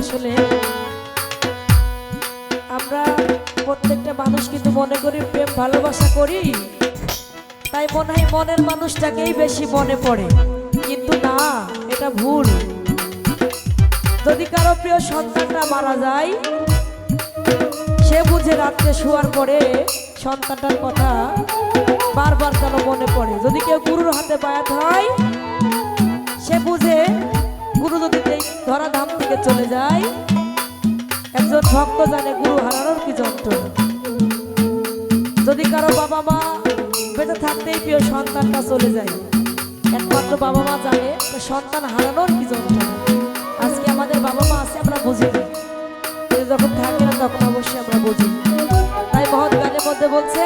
আসলে আমরা প্রত্যেকটা মানুষ কিন্তু মনে করি প্রেম, ভালোবাসা করি। তাই মনে হয় মনের মানুষটাকেই বেশি মনে পড়ে। কিন্তু না, এটা ভুল। যদি কারও প্রিয় সন্তানটা মারা যায়, সে বুঝে রাত্রে শোয়ার পরে সন্তানটার কথা বারবার যেন মনে পড়ে। যদি কেউ গুরুর হাতে বায়াত হয়, সে বুঝে গুরু যদি থেকে চলে যায় একজন ভক্ত জানে গুরু হারানোর কি যন্ত্রণা। যদি কারও বাবা মা বেঁচে থাকতেই প্রিয় সন্তানটা চলে যায়, একমাত্র বাবা মা জানে সন্তান হারানোর কি যন্ত্রণা। আজকে আমাদের বাবা মা আছে, আমরা বুঝি যখন থাকে না, তখন অবশ্যই আমরা বুঝি। তাই মহৎ গানের মধ্যে বলছে